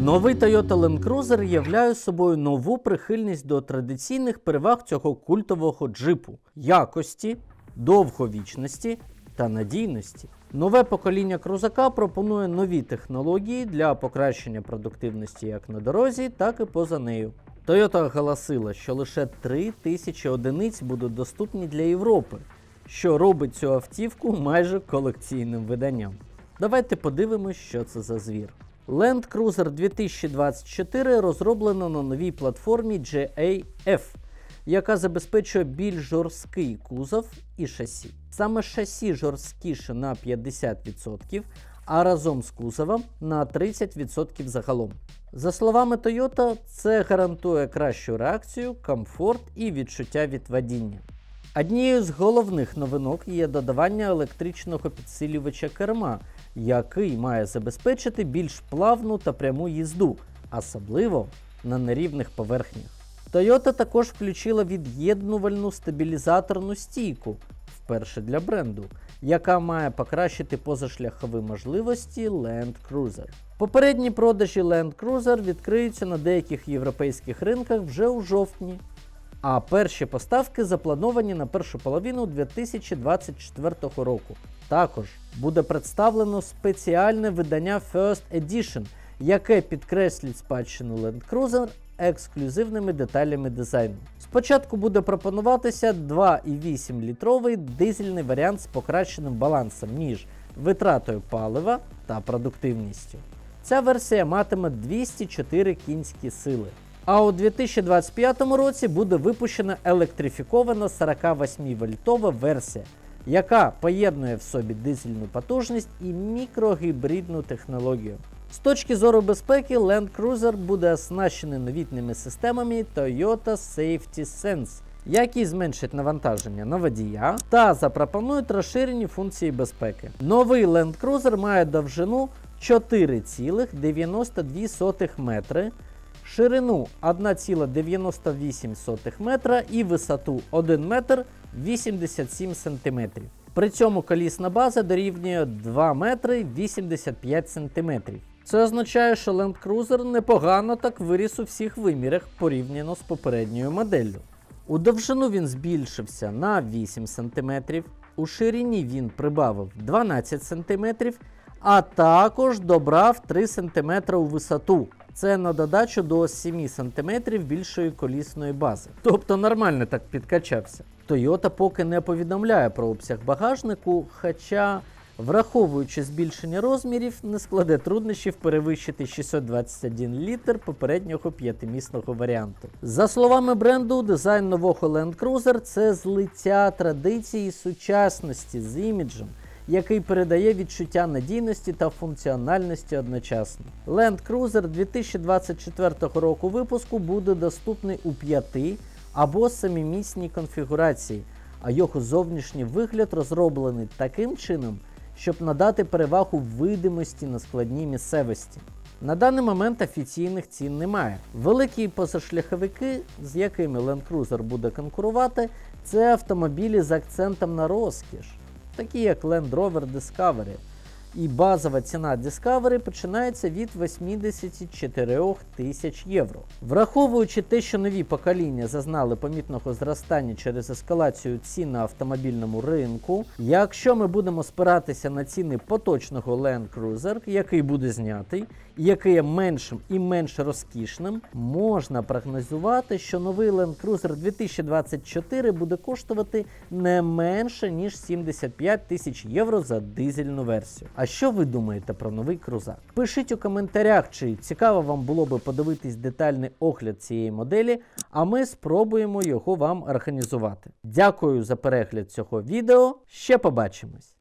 Новий Toyota Land Cruiser являє собою нову прихильність до традиційних переваг цього культового джипу якості, довговічності та надійності. Нове покоління крузака пропонує нові технології для покращення продуктивності як на дорозі, так і поза нею. Toyota оголосила, що лише 3 тисячі одиниць будуть доступні для Європи, що робить цю автівку майже колекційним виданням. Давайте подивимось, що це за звір. Land Cruiser 2024 розроблено на новій платформі JAF, яка забезпечує більш жорсткий кузов і шасі. Саме шасі жорсткіше на 50%, а разом з кузовом на 30% загалом. За словами Toyota, це гарантує кращу реакцію, комфорт і відчуття від водіння. Однією з головних новинок є додавання електричного підсилювача керма, який має забезпечити більш плавну та пряму їзду, особливо на нерівних поверхнях. Toyota також включила від'єднувальну стабілізаторну стійку, вперше для бренду, яка має покращити позашляхові можливості Land Cruiser. Попередні продажі Land Cruiser відкриються на деяких європейських ринках вже у жовтні. А перші поставки заплановані на першу половину 2024 року. Також буде представлено спеціальне видання First Edition, яке підкреслить спадщину Land Cruiser ексклюзивними деталями дизайну. Спочатку буде пропонуватися 2,8 літровий дизельний варіант з покращеним балансом між витратою палива та продуктивністю. Ця версія матиме 204 кінські сили. А у 2025 році буде випущена електрифікована 48-вольтова версія, яка поєднує в собі дизельну потужність і мікрогібридну технологію. З точки зору безпеки, Land Cruiser буде оснащений новітніми системами Toyota Safety Sense, які зменшать навантаження на водія та запропонують розширені функції безпеки. Новий Land Cruiser має довжину 4,92 метри, ширину 1,98 метра і висоту 1 метр 87 сантиметрів. При цьому колісна база дорівнює 2 метри 85 сантиметрів. Це означає, що Land Cruiser непогано так виріс у всіх вимірах порівняно з попередньою моделлю. У довжину він збільшився на 8 см, у ширині він прибавив 12 см, а також добрав 3 см у висоту. Це на додачу до 7 см більшої колісної бази. Тобто нормально так підкачався. Toyota поки не повідомляє про обсяг багажнику, хоча, враховуючи збільшення розмірів, не складе труднощів перевищити 621 літр попереднього п'ятимісного варіанту. За словами бренду, дизайн нового Land Cruiser це злиття традиції сучасності з іміджем який передає відчуття надійності та функціональності одночасно. Land Cruiser 2024 року випуску буде доступний у п'яти або семимісній конфігурації, а його зовнішній вигляд розроблений таким чином, щоб надати перевагу видимості на складній місцевості. На даний момент офіційних цін немає. Великі позашляховики, з якими Land Cruiser буде конкурувати, це автомобілі з акцентом на розкіш такі як Land Rover Discovery. І базова ціна Discovery починається від 84 тисяч євро. Враховуючи те, що нові покоління зазнали помітного зростання через ескалацію цін на автомобільному ринку, якщо ми будемо спиратися на ціни поточного Land Cruiser, який буде знятий, і який є меншим і менш розкішним, можна прогнозувати, що новий Land Cruiser 2024 буде коштувати не менше ніж 75 тисяч євро за дизельну версію. А що ви думаєте про новий крузак? Пишіть у коментарях, чи цікаво вам було би подивитись детальний огляд цієї моделі, а ми спробуємо його вам організувати. Дякую за перегляд цього відео. Ще побачимось!